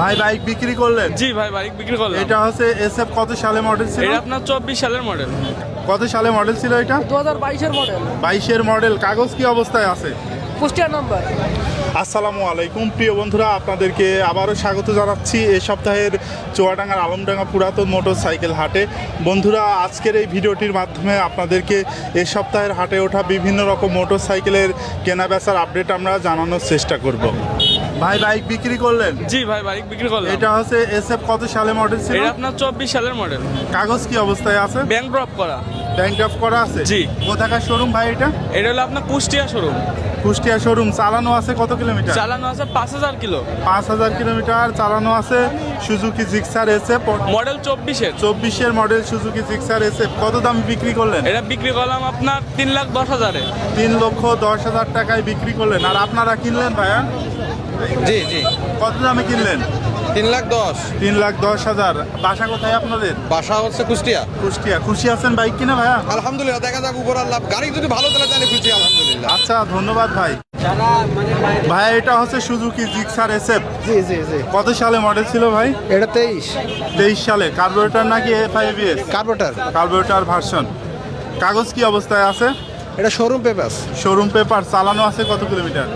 ভাই বাইক বিক্রি করলেন? জি ভাই বাইক বিক্রি করলাম। এটা হচ্ছে এসএফ কত সালে মডেল ছিল? এটা আপনার চব্বিশ সালের মডেল কত সালে মডেল ছিল এটা? দু হাজার বাইশের মডেল বাইশের মডেল কাগজ কি অবস্থায় আছে? কুষ্টিয়া নাম্বার আসসালামু আলাইকুম প্রিয় বন্ধুরা আপনাদেরকে আবারও স্বাগত জানাচ্ছি এ সপ্তাহের চুয়াডাঙ্গার আলমডাঙ্গা পুরাতন মোটর সাইকেল হাটে। বন্ধুরা আজকের এই ভিডিওটির মাধ্যমে আপনাদেরকে এ সপ্তাহের হাটে ওঠা বিভিন্ন রকম মোটর সাইকেলের কেনা বেচার আপডেট আমরা জানানোর চেষ্টা করব। ভাই বাইক বিক্রি করলেন? জি ভাই বাইক বিক্রি করলাম। এটা হচ্ছে এসএফ কত সালে মডেল ছিল? এটা আপনার চব্বিশ সালের মডেল কাগজ কি অবস্থায় আছে? ব্যাংক ড্রপ করা। ব্যাংক ড্রাফ করা আছে? জি। কোথাকার শোরুম ভাই এটা? এটা হলো আপনার কুষ্টিয়া শোরুম কুষ্টিয়া শোরুম চালানো আছে কত কিলোমিটার? চালানো আছে পাঁচ হাজার কিলো। পাঁচ হাজার কিলোমিটার। চালানো আছে সুজুকি জিক্সার এসে মডেল চব্বিশের। চব্বিশের মডেল সুজুকি জিক্সার এসে কত দামে বিক্রি করলেন? এটা বিক্রি করলাম আপনার তিন লাখ দশ হাজারে। তিন লক্ষ দশ হাজার টাকায় বিক্রি করলেন। আর আপনারা কিনলেন ভাইয়া? জি জি। কত দামে কিনলেন? তিন লাখ দশ। তিন লাখ দশ হাজার। বাসা কোথায় আপনাদের? বাসা হচ্ছে কুষ্টিয়া। কুষ্টিয়া। খুশি আছেন বাইক কিনে ভাইয়া? আলহামদুলিল্লাহ দেখা যাক উপর আল্লাহ। গাড়ি যদি ভালো চলে তাহলে খুশি আলহামদুলিল্লাহ। আচ্ছা ধন্যবাদ ভাই। ভাই এটা হচ্ছে সুজুকি জিক্সার এসএফ। জি জি জি। কত সালে মডেল ছিল ভাই? এটা তেইশ। তেইশ সালে। কার্বোরেটর নাকি এফআইবিএস কার্বোটার কার্বোরেটর ভার্সন কাগজ কি অবস্থায় আছে? এটা শোরুম পেপার শোরুম পেপার চালানো আছে কত কিলোমিটার?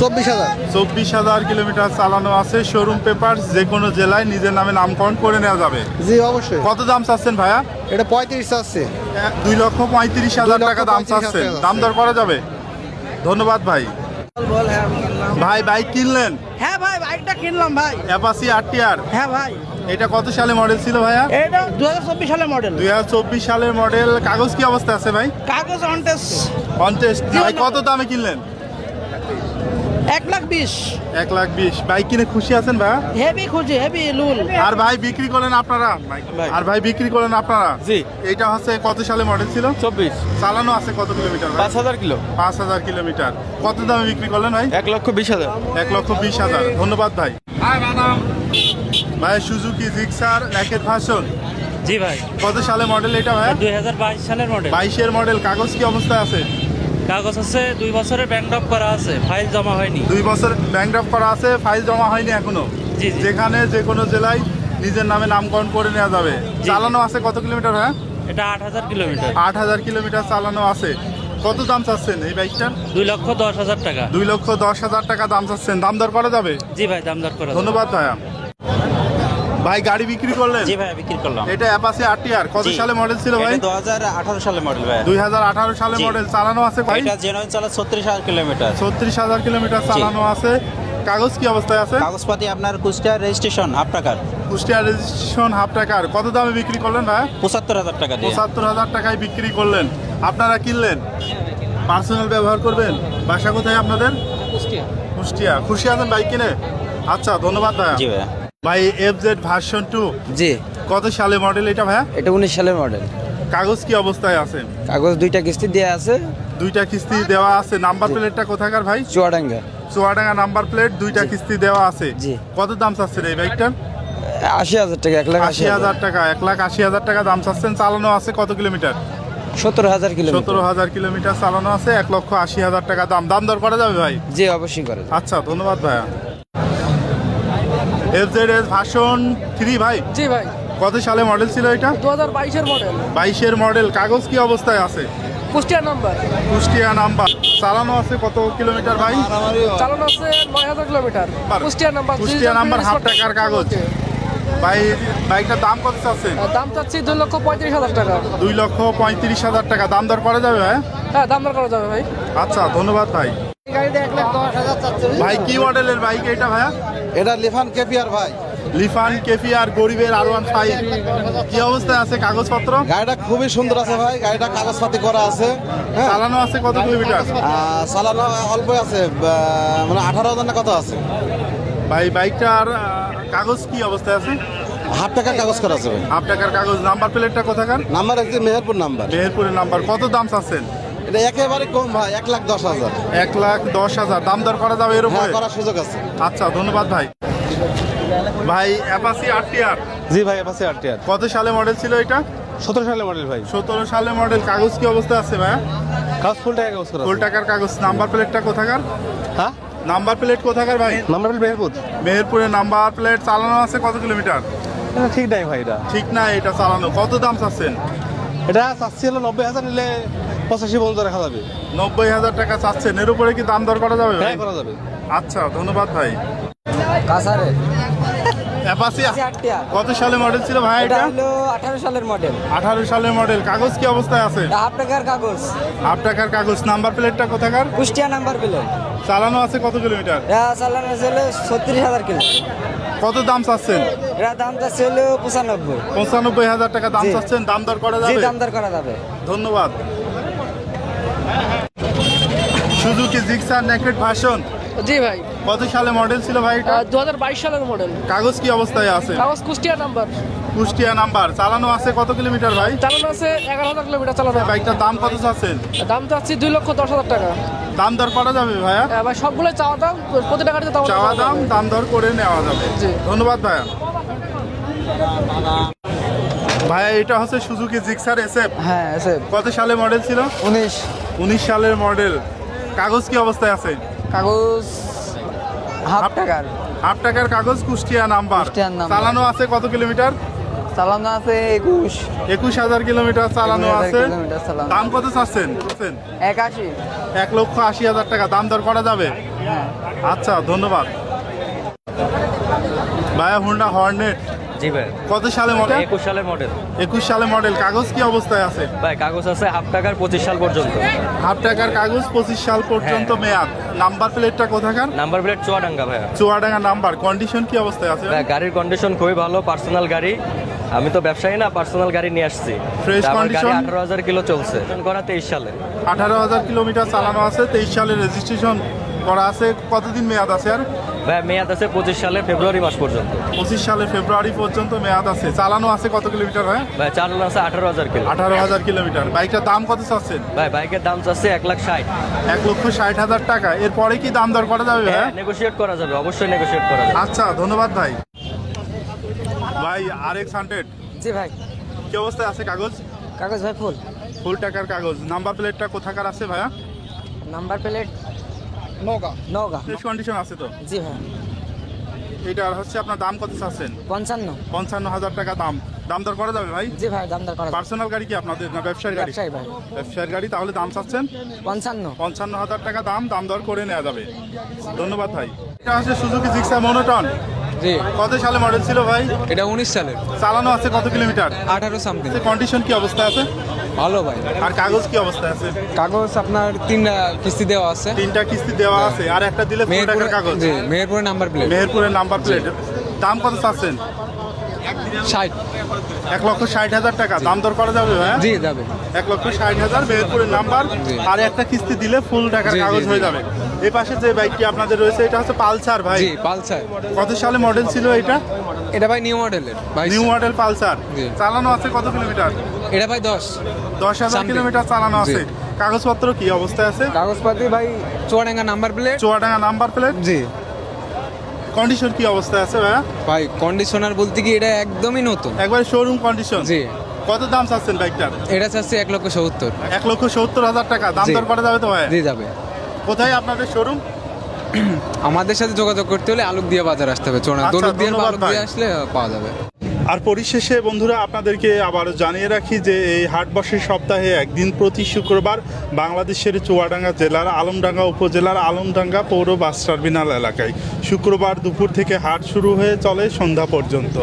চব্বিশ হাজার। চব্বিশ হাজার কিলোমিটার চালানো আছে শোরুম পেপার যে কোনো জেলায় নিজের নামে নামকরণ করে নেওয়া যাবে। জি অবশ্যই। কত দাম চাচ্ছেন ভাইয়া? এটা পঁয়ত্রিশ আছে এক- দুই লক্ষ পঁয়ত্রিশ হাজার টাকা দাম চাচ্ছেন। দাম দর করা যাবে? ধন্যবাদ ভাই। ভাই বাইক কিনলেন? হ্যাঁ ভাই বাইকটা কিনলাম ভাই। অ্যাপাসি আর হ্যাঁ ভাই। এটা কত সালে মডেল ছিল ভাইয়া? এটা দু হাজার চব্বিশ সালের মডেল দুই হাজার চব্বিশ সালের মডেল কাগজ কি অবস্থা আছে ভাই? কাগজ অনটেস কন্টেস্ট ভাই কত দামে কিনলেন? এক লাখ বিশ। এক লাখ বিশ। বাইক কিনে খুশি আছেন ভাইয়া? হেভি খুঁজি হেভি লুল। আর ভাই বিক্রি করেন আপনারা? আর ভাই বিক্রি করেন আপনারা? জি। এইটা হচ্ছে কত সালে মডেল ছিল? চব্বিশ। চালানো আছে কত কিলোমিটার পাঁচ হাজার কিলো। পাঁচ হাজার কিলোমিটার কত দামে বিক্রি করলেন ভাই? এক লক্ষ বিশ হাজার। এক লক্ষ বিশ হাজার। ধন্যবাদ ভাই। ভাই সুজুকি জিক্সার র্যাকেট ভার্সন। জি ভাই। কত সালে মডেল এটা ভাই? দুই হাজার বাইশ সালের মডেল বাইশের মডেল কাগজ কি অবস্থায় আছে? কাগজ আছে দুই বছরের ব্যাংক ড্রপ করা আছে ফাইল জমা হয়নি। দুই বছর ব্যাংক ড্রাফট করা আছে ফাইল জমা হয়নি এখনও। জি, জি। যেখানে যে কোনো জেলায় নিজের নামে নামকরণ করে নেওয়া যাবে। চালানো আছে কত কিলোমিটার হ্যাঁ? এটা আট হাজার কিলোমিটার। আট হাজার কিলোমিটার চালানো আছে। কত দাম চাচ্ছেন এই বাইকটার দুই লক্ষ দশ হাজার টাকা। দুই লক্ষ দশ হাজার টাকা দাম চাচ্ছেন। দাম দর করা যাবে? জি ভাই দাম দর করা ধন্যবাদ ভাইয়া। ভাই গাড়ি বিক্রি করলেন? জি ভাই বিক্রি করলাম। এটা অ্যাপাসি আরটিআর কত সালে মডেল ছিল ভাই? দু হাজার আঠারো সালের মডেল ভাই। দুই হাজার আঠারো সালে মডেল চালানো আছে ভাই? এটা জেনুইন চালা ছত্রিশ হাজার কিলোমিটার ছত্রিশ হাজার কিলোমিটার চালানো আছে। কাগজ কি অবস্থায় আছে? কাগজপাতি আপনার কুষ্টিয়া রেজিস্ট্রেশন হাফ টাকার। কুষ্টিয়া রেজিস্ট্রেশন হাফ টাকার। কত দামে বিক্রি করলেন ভাই? পঁচাত্তর হাজার টাকা দিয়ে। পঁচাত্তর হাজার টাকায় বিক্রি করলেন। আপনারা কিনলেন? পার্সোনাল ব্যবহার করবেন? বাসা কোথায় আপনাদের? কুষ্টিয়া। কুষ্টিয়া। খুশি আছেন বাইক কিনে? আচ্ছা ধন্যবাদ ভাইয়া। জি ভাইয়া। ভাই এফ জেড ভার্সন টু জি। কত সালে মডেল এটা ভাইয়া? এটা উনিশ সালের মডেল কাগজ কি অবস্থায় আছে? কাগজ দুইটা কিস্তি দেওয়া আছে। দুইটা কিস্তি দেওয়া আছে। নাম্বার প্লেটটা কোথাকার ভাই? চুয়াডাঙ্গা। চুয়াডাঙ্গা নাম্বার প্লেট দুইটা কিস্তি দেওয়া আছে। জি। কত দাম চাচ্ছেন এই বাইকটার আশি হাজার টাকা এক লাখ আশি হাজার। টাকা এক লাখ আশি হাজার টাকা দাম চাচ্ছেন। চালানো আছে কত কিলোমিটার? সত্তর হাজার কিলোমিটার। সতেরো হাজার কিলোমিটার চালানো আছে এক লক্ষ আশি হাজার টাকা দাম। দাম দর করা যাবে ভাই? জি অবশ্যই করে আচ্ছা ধন্যবাদ ভাইয়া। F Z S version three ভাই? জি ভাই। কত সালে মডেল ছিল এটা? দু হাজার বাইশের মডেল বাইশের মডেল কাগজ কি অবস্থায় আছে? কুষ্টিয়া নাম্বার কুষ্টিয়া নাম্বার চালানো আছে কত কিলোমিটার ভাই? চালানো আছে নয় হাজার kilometre Kushtia number Kushtia number half টাকার কাগজ। ভাই বাইকটার দাম কত আছে দাম চাচ্ছি দুই লক্ষ পঁয়ত্রিশ হাজার টাকা। দুই লক্ষ পঁয়ত্রিশ হাজার টাকা। দাম দর করা যাবে ভাই? হ্যাঁ দাম দর করা যাবে ভাই। আচ্ছা ধন্যবাদ ভাই। ভাই কি মডেলের বাইক এটা ভাইয়া? এটা লিফান কেপিয়ার ভাই। লিফান কেফি আর গরিবের আর ওয়ান ফাইভ কি অবস্থায় আছে কাগজপত্র? গাড়িটা খুবই সুন্দর আছে ভাই গাড়িটা কাগজপাতি করা আছে হ্যাঁ। চালানো আছে কত কিলোমিটার? চালানো অল্প আছে আহ, মানে আঠারো হাজার না কত আছে? ভাই বাইকটার কাগজ কি অবস্থায় আছে? হাফ টাকার কাগজ করা আছে ভাই। হাফ টাকার কাগজ। নাম্বার প্লেটটা কোথাকার? নাম্বার একটি মেহেরপুর নাম্বার। মেহেরপুরের নাম্বার। কত দাম চাচ্ছেন? এটা একেবারে কম ভাই এক লাখ দশ হাজার। এক লাখ দশ হাজার। দাম দর করা যাবে এর হ্যাঁ করার সুযোগ আছে। আচ্ছা ধন্যবাদ ভাই। ভাই অ্যাপাসি আরটিআর জি ভাই পাশে আরটিআর কত সালে মডেল ছিল এটা? সতেরো সালের মডেল ভাই। সতেরো সালে মডেল কাগজ কি অবস্থা আছে ভাইয়া কাগজ ফুল টাকা কাগজ ফুল টাকার কাগজ। নাম্বার প্লেটটা কোথাকার? হ্যাঁ? নাম্বার প্লেট কোথাকার ভাই? নাম্বার মেহেরপুর। মেহেরপুরের নাম্বার প্লেট চালানো আছে কত কিলোমিটার? ঠিক নাই ভাই এটা। ঠিক না এটা চালানো। কত দাম চাচ্ছেন? এটা চাচ্ছি হলো নব্বই হাজার নিলে পঁচাশি পর্যন্ত রাখা যাবে। নব্বই হাজার টাকা চাচ্ছেন। এর উপরে কি দাম দর করা যাবে? হ্যাঁ করা যাবে। আচ্ছা ধন্যবাদ ভাই। কাসারে অ্যাপাসি কত সালে মডেল ছিল ভাই এটা হলো আঠারো সালের মডেল আঠারো সালের মডেল কাগজ কি অবস্থায় আছে? হাফ টাকার কাগজ। হাফ টাকার কাগজ। নাম্বার প্লেটটা কোথাকার? কুষ্টিয়া নাম্বার প্লেট চালানো আছে কত কিলোমিটার? এটা চালানো ছিল ছত্রিশ হাজার কিলো। কত দাম চাচ্ছেন? এটা দামটা ছিল পঁচানব্বই। পঁচানব্বই হাজার টাকা দাম চাচ্ছেন। দাম দর করা যাবে? দাম দর করা যাবে। ধন্যবাদ। সুজুকি জিক্সার নেকেট ভাষণ জি ভাই। কত সালে মডেল ছিল ভাই এটা? দু হাজার বাইশ সালের মডেল কাগজ কি অবস্থায় আছে? কাগজ কুষ্টিয়া নাম্বার। কুষ্টিয়া নাম্বার। চালানো আছে কত কিলোমিটার ভাই? চালানো আছে এগারো হাজার কিলোমিটার চালানো। বাইকটার দাম কত চাচ্ছেন? দাম চাচ্ছি দুই লক্ষ দশ হাজার টাকা। দাম দর করা যাবে ভাইয়া? আহ, ভাই সবগুলো চাওয়া দাম প্রতিটা গাড়িতে দাম চাওয়া দাম। দাম দর করে নেওয়া যাবে। জি। ধন্যবাদ ভাইয়া। ভাইয়া এটা হচ্ছে সুজুকি জিক্সার এসএফ হ্যাঁ আছে কত সালে মডেল ছিল? উনিশ। উনিশ সালের মডেল কাগজ কি অবস্থায় আছে? কাগজ হাফ টাকার। হাফ টাকার কাগজ কুষ্টিয়া নাম্বার। চালানো আছে কত কিলোমিটার? চালানো আছে একুশ। একুশ হাজার কিলোমিটার চালানো আছে। দাম কত চাচ্ছেন? এক আশি এক লক্ষ আশি হাজার টাকা। দাম দর করা যাবে? হ্যাঁ। আচ্ছা ধন্যবাদ। ভাইয়া হুন্ডা হর্নেট। জি ভাই। কত সালে মডেল একুশ সালের মডেল একুশ সালে মডেল কাগজ কি অবস্থায় আছে? ভাই কাগজ আছে হাফ টাকার পঁচিশ সাল পর্যন্ত। হাফ টাকার কাগজ পঁচিশ সাল পর্যন্ত হ্যাঁ। মেয়াদ। নাম্বার প্লেটটা কোথাকার? নাম্বার প্লেট চুয়াডাঙ্গা ভাইয়া। চুয়াডাঙ্গা নাম্বার। কন্ডিশন কি অবস্থায় আছে? ভাই গাড়ির কন্ডিশন খুবই ভালো পার্সোনাল গাড়ি। আমি তো ব্যবসায়ী না পার্সোনাল গাড়ি নিয়ে আসছি। আমার আঠারো হাজার কিলো চলছে। করা তেইশ সালে। আঠারো হাজার কিলোমিটার চালানো আছে তেইশ সালে রেজিস্ট্রেশন করা আছে। কতদিন মেয়াদ আছে আর? ভাই মেয়াদ আছে পঁচিশ সালে ফেব্রুয়ারি মাস পর্যন্ত। পঁচিশ সালে ফেব্রুয়ারি পর্যন্ত মেয়াদ আছে। চালানো আছে কত কিলোমিটার হয় ভাই চালানো আছে আঠারো হাজার কিলো। আঠারো হাজার কিলোমিটার। বাইকটার দাম কত চাচ্ছেন? ভাই বাইকের দাম চাচ্ছে এক লাখ ষাট। এক লক্ষ ষাট হাজার টাকা। এরপরে কি দাম দর করা যাবে হ্যাঁ হ্যাঁ নেগোশিয়েট করা যাবে অবশ্যই নেগোশিয়েট করা যাবে। আচ্ছা ধন্যবাদ ভাই। ভাই আর এক্স হান্ড্রেড। জি ভাই। কি অবস্থায় আছে কাগজ? কাগজ ভাই ফুল। ফুল টাকার কাগজ। নাম্বার প্লেটটা কোথাকার আছে ভাইয়া? Number plate Naga Naga fresh condition আছে তো? জি ভাই এটার হচ্ছে আপনার দাম কত চাচ্ছেন? পঞ্চান্ন। পঞ্চান্ন হাজার টাকা দাম। দাম দর করা যাবে ভাই? জি ভাই দাম দর করা পার্সোনাল গাড়ি কি আপনাদের না ব্যবসায়ী গাড়ি? ব্যবসায়ী ভাই। ব্যবসায়ীর গাড়ি তাহলে দাম চাচ্ছেন? পঞ্চান্ন। পঞ্চান্ন হাজার টাকা দাম দাম দর করে নেওয়া যাবে। ধন্যবাদ ভাই। এটা হচ্ছে সুজুকি জিক্সা মনোটন জি। কত সালে মডেল ছিল ভাই? এটা উনিশ সালের চালানো আছে কত কিলোমিটার? আঠারো সামথিং কন্ডিশন কি অবস্থায় আছে? ভালো ভাই। আর কাগজ কি অবস্থায় আছে? কাগজ আপনার তিন কিস্তি দেওয়া আছে। তিনটা কিস্তি দেওয়া আছে আর একটা দিলে টাকার কাগজ। মেহেরপুরের নাম্বার প্লেট মেহেরপুরের নাম্বার প্লেট দাম কত চাচ্ছেন? ষাট। এক লক্ষ ষাট হাজার টাকা। দাম দর করা যাবে ভাই জি যাবে। এক লক্ষ ষাট হাজার মেহেরপুরের নাম্বার আর একটা কিস্তি দিলে ফুল টাকার কাগজ হয়ে যাবে। এই পাশে যে বাইকটি আপনাদের রয়েছে এটা হচ্ছে পালসার ভাই। জি পালসার। কত সালে মডেল ছিল এটা? এটা ভাই নিউ মডেলের ভাই। New model Pulsar. চালানো আছে কত কিলোমিটার? এটা ভাই দশ। দশ হাজার কিলোমিটার চালানো আছে। কাগজপত্র কি অবস্থায় আছে? কাগজপাতি ভাই Chuadanga number plate. Chuadanga number plate? জি। কন্ডিশন কি অবস্থায় আছে ভাইয়া? ভাই কন্ডিশনার বলতে কি এটা একদমই নতুন। একবারে শোরুম কন্ডিশন জি। কত দাম চাচ্ছেন বাইকটার? এটা চাচ্ছে এক লক্ষ সত্তর। এক লক্ষ সত্তর হাজার টাকা। দাম। দর করা যাবে তো ভাই জি যাবে। কোথায় আপনাদের শোরুম আমাদের সাথে যোগাযোগ করতে হলে আলুক দিয়ে বাজার আসতে হবে চোনা আচ্ছা, দিয়ে ধন্যবাদ আলোক দিয়ে আসলে পাওয়া যাবে। আর পরিশেষে বন্ধুরা আপনাদেরকে আবারও জানিয়ে রাখি যে এই হাট বসে সপ্তাহে একদিন প্রতি শুক্রবার বাংলাদেশের চুয়াডাঙ্গা জেলার আলমডাঙ্গা উপজেলার আলমডাঙ্গা পৌর বাস টার্মিনাল এলাকায়। শুক্রবার দুপুর থেকে হাট শুরু হয়ে চলে সন্ধ্যা পর্যন্ত।